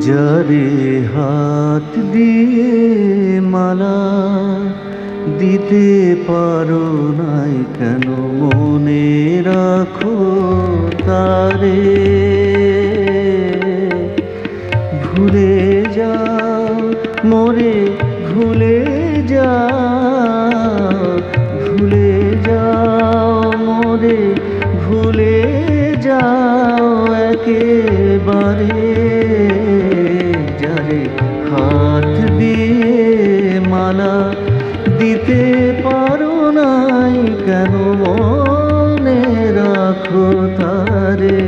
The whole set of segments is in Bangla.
যারে হাত দিয়ে মালা দিতে পারো নাই কেন? মনে রাখো তারে। ভুলে যাও, মোরে ভুলে যাও ভুলে যাও, মোরে ভুলে যাও একেবারে। কেন মনে রাখো তারে?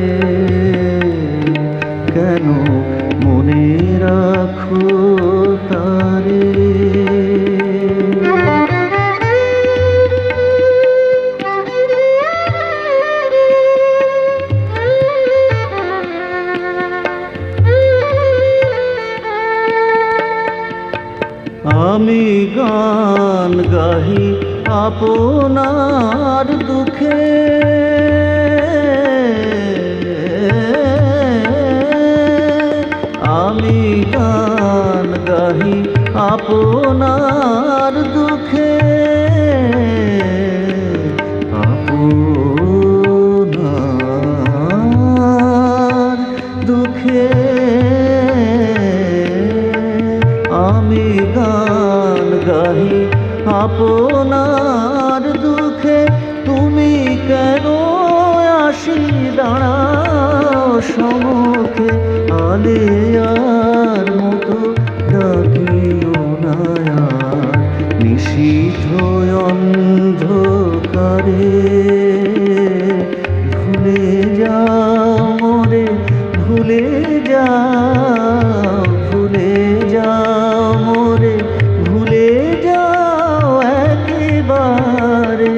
কেন মনে রাখো তারে? আমি গান গাহি আপনার দুঃখে। আমি গান গাহি আপনার দুঃখে। আপনার দুঃখে। আমি গান গাহি আপনার আলেয়ার মতো ডাকিও না আর। নিশীথ অন্ধকারে ভুলে যাও মোরে ভুলে যাও ভুলে যাও মোরে ভুলে যাও একেবারে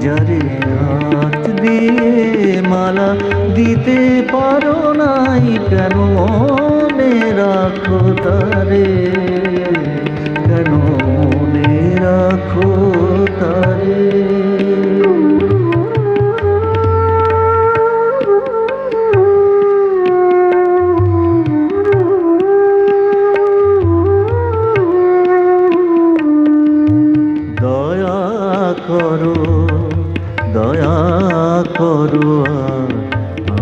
যারে হাত দিয়ে মালা দিতে পারো নাই কেন? মনে রাখো তারে। কেন মনে রাখো তারে? দয়া করো, দয়া করো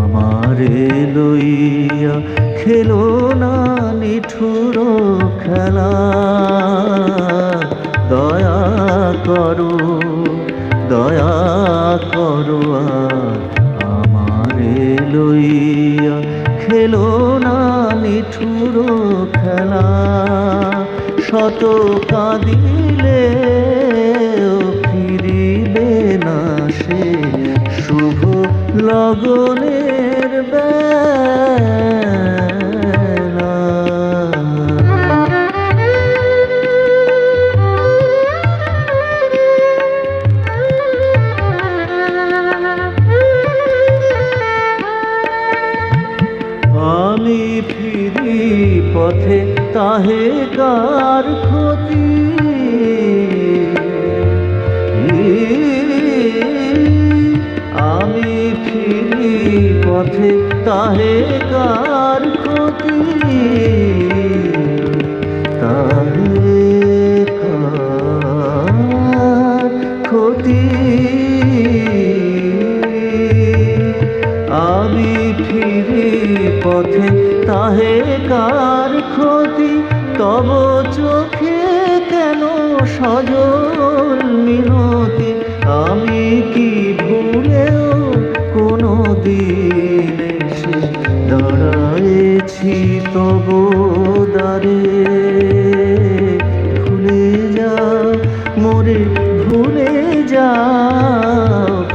আমারে লইয়া খেলো না নিঠুর খেলা। দয়া করো দয়া করো আমারে লইয়া খেলো না নিঠুর খেলা। শত কাঁদিলে লগনের বেলা। আমি ফিরি পথে তাহে কার ক্ষতি? তাহে কার ক্ষতি তাহে কার ক্ষতি আমি ফিরি পথে তাহে কার ক্ষতি তব চোখে কেন সজল মিনতি আমি কি ভুলেও কোনো দিন দাঁড়ায়েছি তবু দ্বারে। ভুলে যা, মোরে, ভুলে যা,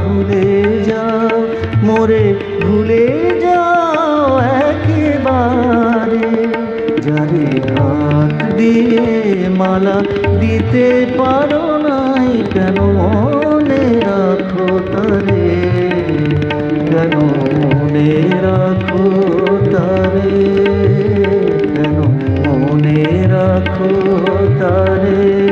ভুলে যাও মোরে, ভুলে যাও একেবারে। যারে হাত দিয়ে মালা দিতে পারো তারে